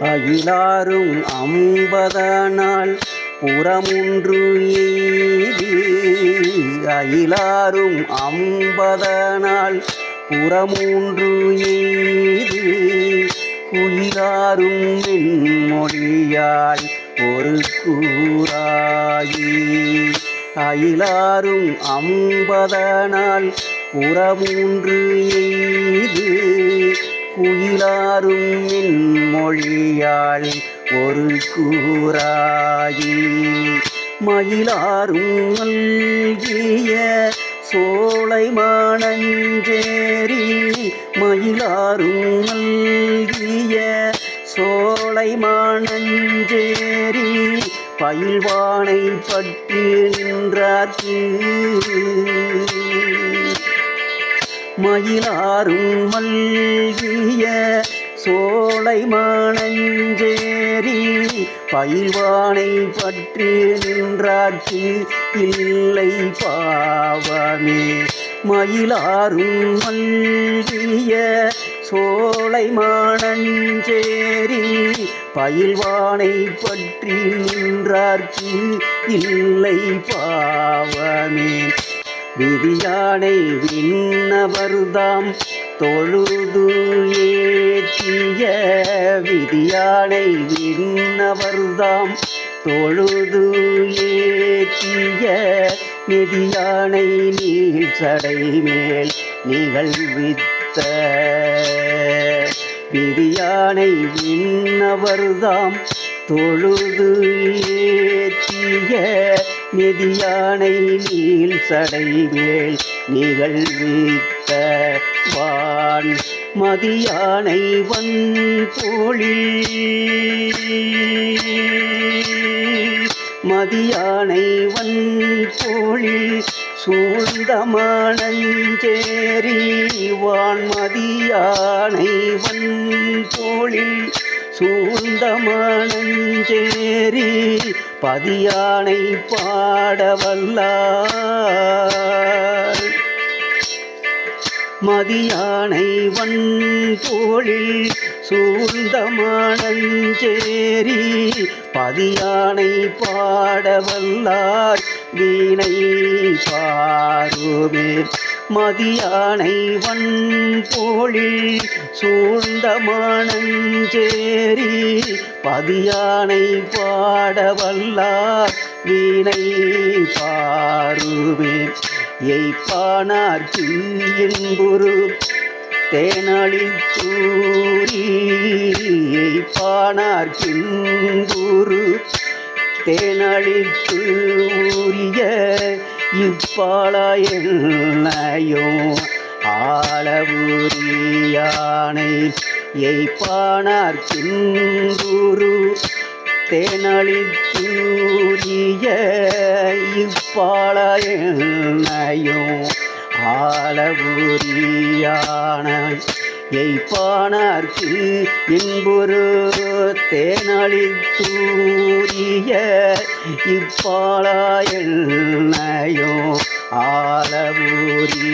அகிலாரும் அம்பதனால் புறமுன்று எய்து அகிலாரும் அம்பதனால் புறமூன்று எய்து குயிலாரும் மென்மொழியால் ஒரு கூறாயி அயிலாரும் அம்பதனால் புறமூன்று எய்து குயிலாரும் என் மொழியால் ஒரு கூறாயி. மயிலாரும் மல்கிய சோலை மானஞ்சேரி. மயிலாரும் மல்கிய சோலை மானஞ்சேரி. பயில்வானை பற்றி நின்றார்க்கு மயிலாரும் மல்கிய சோலை மானஞ்சேரி பயில்வானை பற்றி நின்றார்க்கு இல்லை பாவமே. மயிலாரும் மல்கிய சோலை மானஞ்சேரி பயில்வானை பற்றி நின்றார்க்கு இல்லை பாவமே. விதியானை விண்ணவர்தாம். தொழுது ஏற்றிய விதியானை விண்ணவர்தாம். தொழுது ஏற்றிய நிதியானை நீள் சடை மேல் நிகழ்வித்த விதியானை விண்ணவர்தாம். தொழுது ஏற்றிய நெடியானை நீள் சடை நிகழ்வித்த வான் மதியானை வன் தோழில் மதியானை வன் தோழில் சூழ்ந்த மணஞ்சேரி வான் மதியானை வன் தோழில் சூழ்ந்த மணஞ்சேரி பதியானை பாடவல்லார். மதியானை வன் தோழில் சூழ்ந்த மணஞ்சேரி பதியானை பாடவல்லார். வீணை பாருமே மதியானை வன் தோழில் சூழ்ந்த மானஞ்சேரி பதியானை பாடவல்லார் வீணை பாருமே எய்ப்பானார்க்கு என்புரு தேனாளி தூரி எய்ப்பானார் எய்ப்பானார்க்கின்புரு தேனாளி தூரிய இப்பாளையும் ஆளவுரியானை எய்ப்பானார்க்கின்புரு தேனளி தூரிய இப்பாளையும் ஆளவுரியான எய்ப்பானார்க்கு என்பொரு தேனளி தூரிய இப்பாளையும் ஆளவுரியான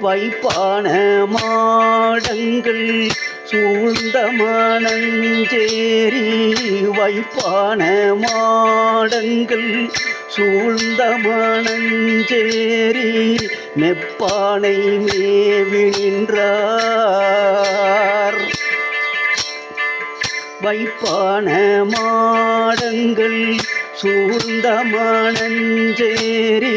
வைப்பான மாடங்கள் சூழ்ந்த மணஞ்சேரி வைப்பான மாடங்கள் சூழ்ந்த மணஞ்சேரி நெப்பானை மேவி நின்றார் வைப்பான மாடங்கள் சூழ்ந்த மணஞ்சேரி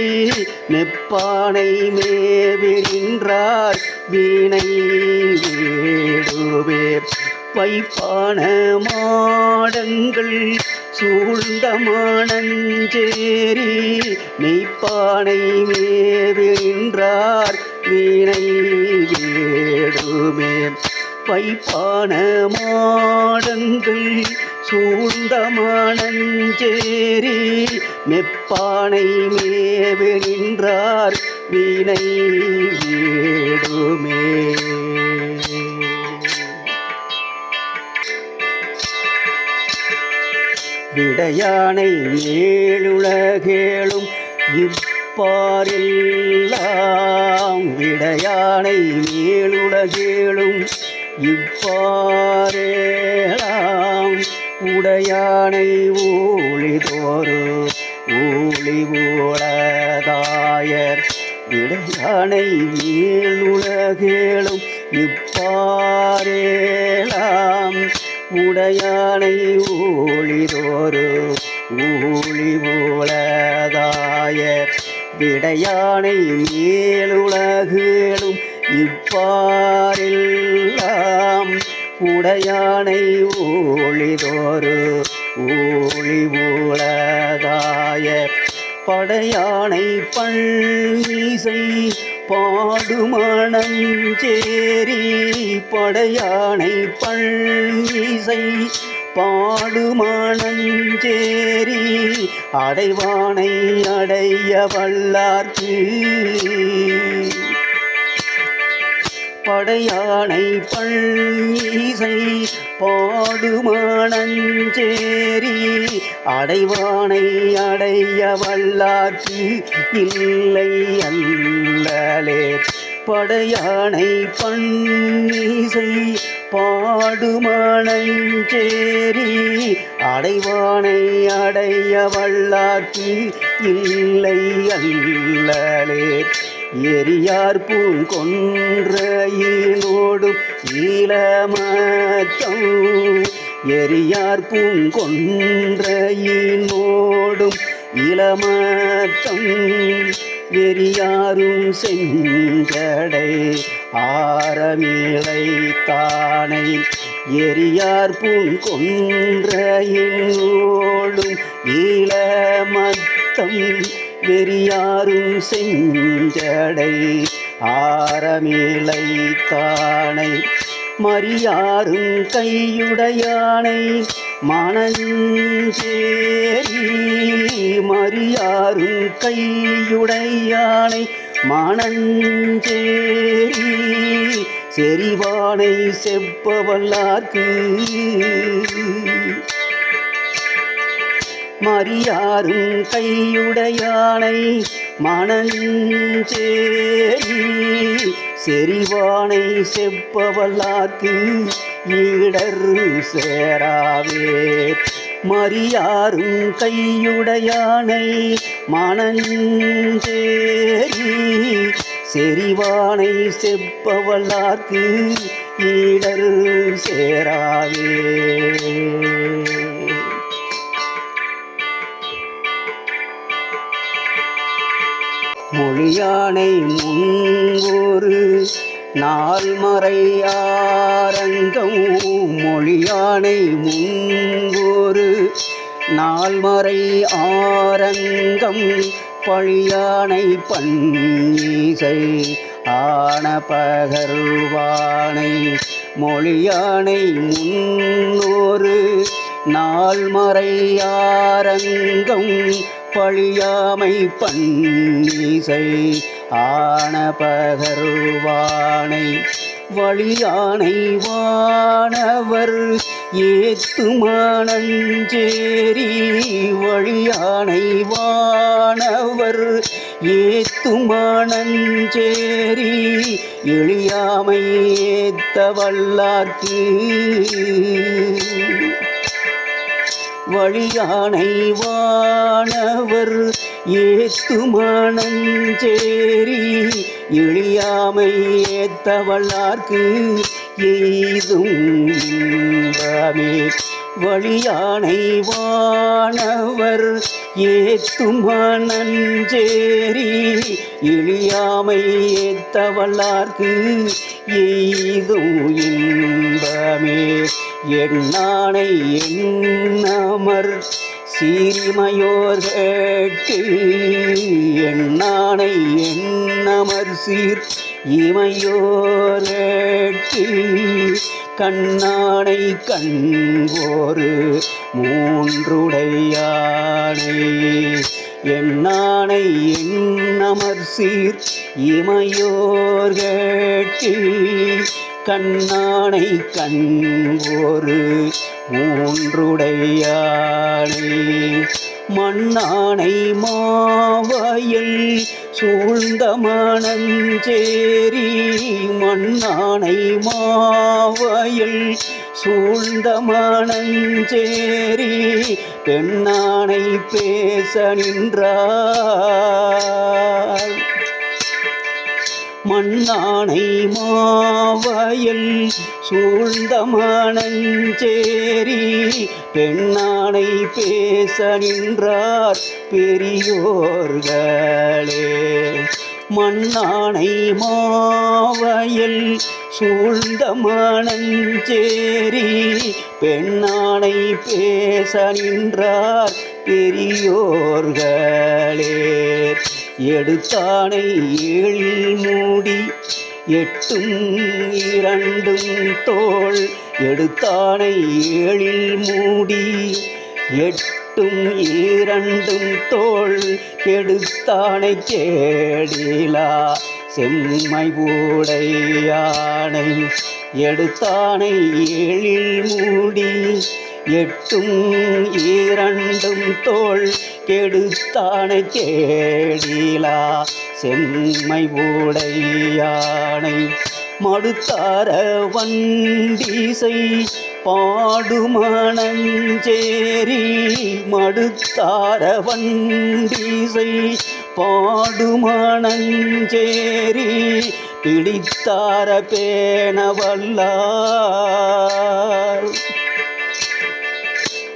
நெப்பானை மேவி நின்றார் வீணை வேடுவேர் வைப்பான மாடங்கள் சூழ்ந்த மானஞ்சேரி மெய்ப்பானை மேவி நின்றார் வீணை வேடுமே. வைப்பான மாடங்கள் சூழ்ந்த மானஞ்சேரி மெப்பானை மேவி நின்றார் வீணை வேடுமே. கண்ட யானை மேலுலகேளும் இப்பாரெல்லாம் விட யானை மேலுலகேளும் இப்பாரே உடையானை ஊழிதோறு ஊழி ஊழதாயர். இடையானை மேலுலகேளும் இப்பாரேலாம் உடையானை ஊழிதோறு ஊழி ஊழதாயர். விடையானை மேலுலகேளும் இப்பாரெல்லாம் உடையானை ஊழிதோறு ஊழி ஊழதாய படையானை பழீசை பாடுமணஞ்சேரி படையானை பழீசை பாடுமணஞ்சேரி அடைவானை அடைய வல்லார்க்கு படையானை பழீசை பாடுமானஞ்சேரி அடைவானை அடைய வல்லாற்று இல்லை அல்ல அல்லலே படையானை பண்ணிசை பாடுமணஞ்சேரி அடைவானை அடைய வல்லாக்கி இல்லை அல்லலே. எரியார் பூங்கொன்றையினோடும் ஈழமத்தம் எரியார் பூங்கொன்றையினோடும் இளமத்தம் வெறியாரும் செஞ்சடை ஆரமிழை தானை எரியார் பூங்கொன்றையினோடும் ஈழமத்தம் வெறியாரும் செஞ்சடை ஆரமிழை தானை மரியாரும் கையுடையானை மணஞ்சேரி மரியாரும் கையுடையானை. மணஞ்சேரி செறிவானை செப்பவல்லார்க்கு. மரியாரும் கையுடையானை. மணஞ்சேரி செறிவானை செப்பவல்லார்க்கு. ஈடர் சேராவே மரியாரும் கையுடையானை மணஞ்சேரி. செறிவானை செப்பவல்லார்க்கு ஈடர் சேராவே மொழியானை முன் ஒரு நால்மறையாரங்கம் மொழியானை முன்கொரு நால்மறை ஆரங்கம் பழியானை பன்னீசை ஆன பகர்வானை மொழியானை முன்னொரு நால்மறையாரங்கம் பழியாமை பன்னீசை ஆன பகர்வானை வழியானை வானவர் ஏத்துமானஞ்சேரி வழியானை வானவர் ஏத்துமானஞ்சேரி எளியாமை ஏத்த வல்லார்க்கு வழியானை வானவர் ஏத்துமணஞ்சேரி இழியாமை ஏத்தவளார்க்கு எய்தும் இன்பமே. வழியானை வானவர் ஏத்துமணஞ்சேரி இழியாமை ஏத்தவள்ளார்க்கு எய்தும் இன்பமே. எண்ணானை எண்ணமர் சீரிமையோர்கட்கு எண்ணானை எண்ணமர் சீர் இமையோர்கட்கு கண்ணானை கண்போரு மூன்றுடையானை. எண்ணானை எண்ணமர் சீர் இமையோர்கட்கு கண்ணானை கண்போரு மூன்றுடையானை. மண்ணானை மாவயல் சூழ்ந்த மணஞ்சேரி மண்ணானை மாவயல் சூழ்ந்த மணஞ்சேரி பெண்ணானை பேச நின்றார் மண்ணானை மாவயல் சூழ்ந்த மணஞ்சேரி பெண்ணானை பேச நின்றார் பெரியோர்களே. மண்ணானை மாவயல் சூழ்ந்த மணஞ்சேரி பெண்ணானை பேச நின்றார் பெரியோர்களே. எடுத்தானை ஏழில் மூடி எட்டும் இரண்டும் தோல் எடுத்தானை ஏழில் மூடி எட்டும் இரண்டும் தோல் கெடுத்தானை கேடிலா செம்மை ஊடையானை எடுத்தானை ஏழில் மூடி எட்டும் இரண்டும் தோல் கெடுத்தானை தேடிலா. செம்மை உடையானை மடுத்தார வண்டிசை பாடுமணஞ்சேரி. மடுத்தார வண்டிசை பாடுமணஞ்சேரி. பிடித்தார பேணவல்லார்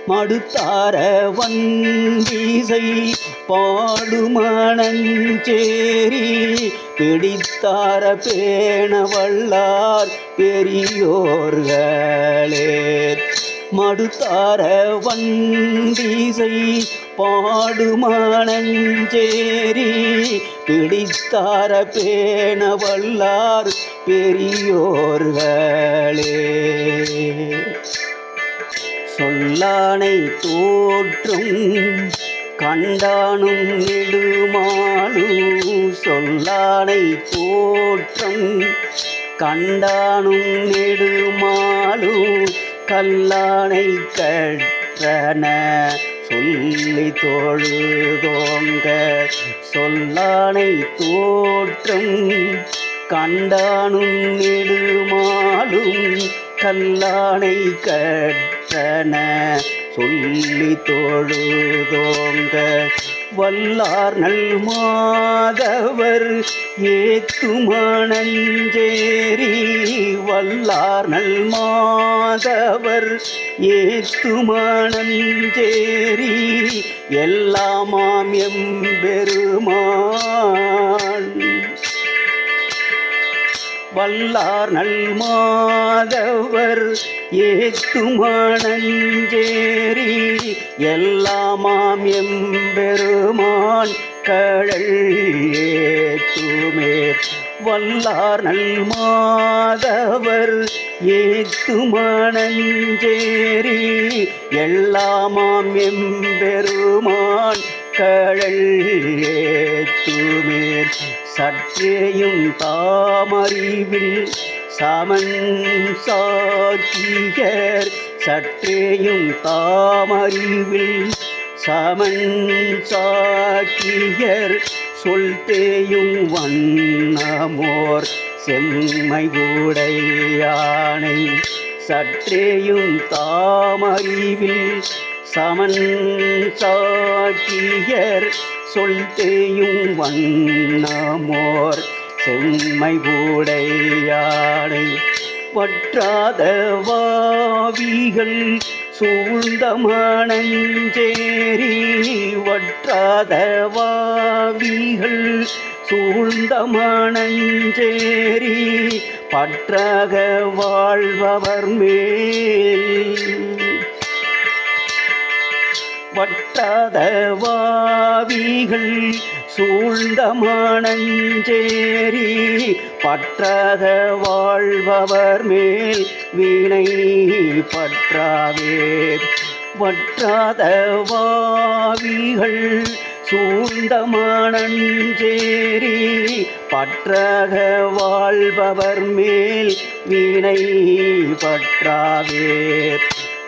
மடுத்தார வந்தீசை பாடுமணஞ்சேரி பிடித்தார பேணவள்ளார் பெரியோர்களே. மடுத்தார வந்தீசை பாடுமணஞ்சேரி பிடித்தார பேணவள்ளார் பெரியோர்களே. சொல்லானை தோற்றும் கண்டானும் நெடுமாலு. சொல்லானை தோற்றும் கண்டானும் நெடுமாலு. கல்லானை கற்றன சொல்லி தோழுதோங்க. சொல்லானை தோற்றும் கண்டானும் நெடுமாளும் கல்லானை கற்ற கற்றன சொல்லி தொழுதோங்க. வல்லார் நல் மாதவர் ஏத்துமானஞ்சேரி வல்லார் நல் மாதவர் ஏத்துமானஞ்சேரி எல்லாமாம் எம்பெருமான். வல்லார் நல் மாதவர் ஏற்றுமானஞ்சேரி எல்லாமாம் எம்பெருமான் கடல் ஏற்றுமே. வல்லார் நல் மாதவர் ஏத்துமணஞ்சேரி எல்லாமாம் எம்பெருமான் கழல் ஏத்துமே சற்றேயும் தாமறிவில் சமன் சாக்கியர் சற்றேயும் தாமறிவில் சமன் சாக்கியர் சொல் தேயும் வண்ணமோர் செம்மை உடையானை சற்றேயும் தாமறிவில் சமன் சாக்கியர் சொல் தேயும் வண்ணமோர் செம்மை உடையானை பற்றாத வாவிகள் சூழ்ந்த மணஞ்சேரி வற்றாத வாவிகள் சூழ்ந்த மணஞ்சேரி பற்றாக வாழ்பவர் மேல் வட்டாத வாவிகள் சூழ்ந்த மானஞ்சேரி பற்றாக வாழ்பவர் மேல் வீணை பற்றாவே பற்றாத வாவிகள் சூழ்ந்த மானஞ்சேரி பற்றாக வாழ்பவர் மேல் வீணை பற்றாவே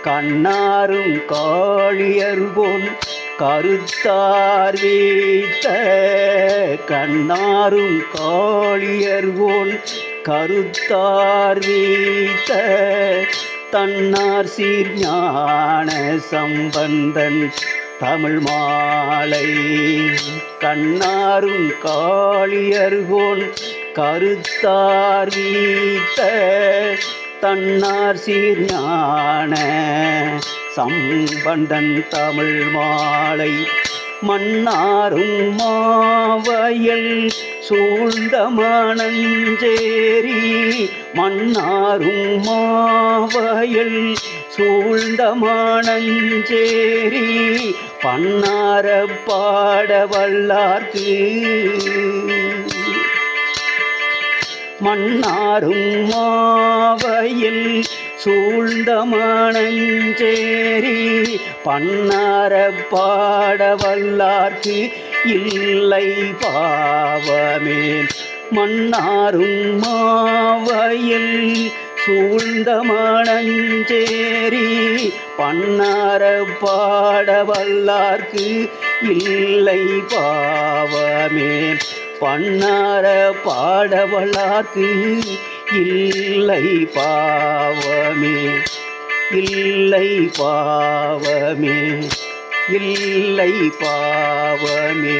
கண்ணாரும் காளியர் போல் கருத்தார் வீத்த கண்ணாரும் காளியர்கோன் கருத்தார் வீத்த தன்னார் சீர் ஞான சம்பந்தன் தமிழ் மாலை. கண்ணாரும் காளியர்கோன் கருத்தார் வீத்த தன்னார் சீர் ஞான சம்பந்தன் தமிழ் மாலை மன்னாரும் மாவயல் சூழ்ந்த மணஞ்சேரி மன்னாரும் மாவயல் சூழ்ந்த மணஞ்சேரி பன்னார பாட வல்லார்க்கு மன்னாரும் மாவயல் சூழ்ந்தமானஞ்சேரி பன்னார பாட வல்லார்க்கு இல்லை பாவமே. மன்னாரும் மாவயல் சூழ்ந்தமானஞ்சேரி பன்னார பாட வல்லார்க்கு இல்லை பாவமே. பண்ணார பாடவளாக்கு இல்லை பாவமே இல்லை பாவமே இல்லை பாவமே.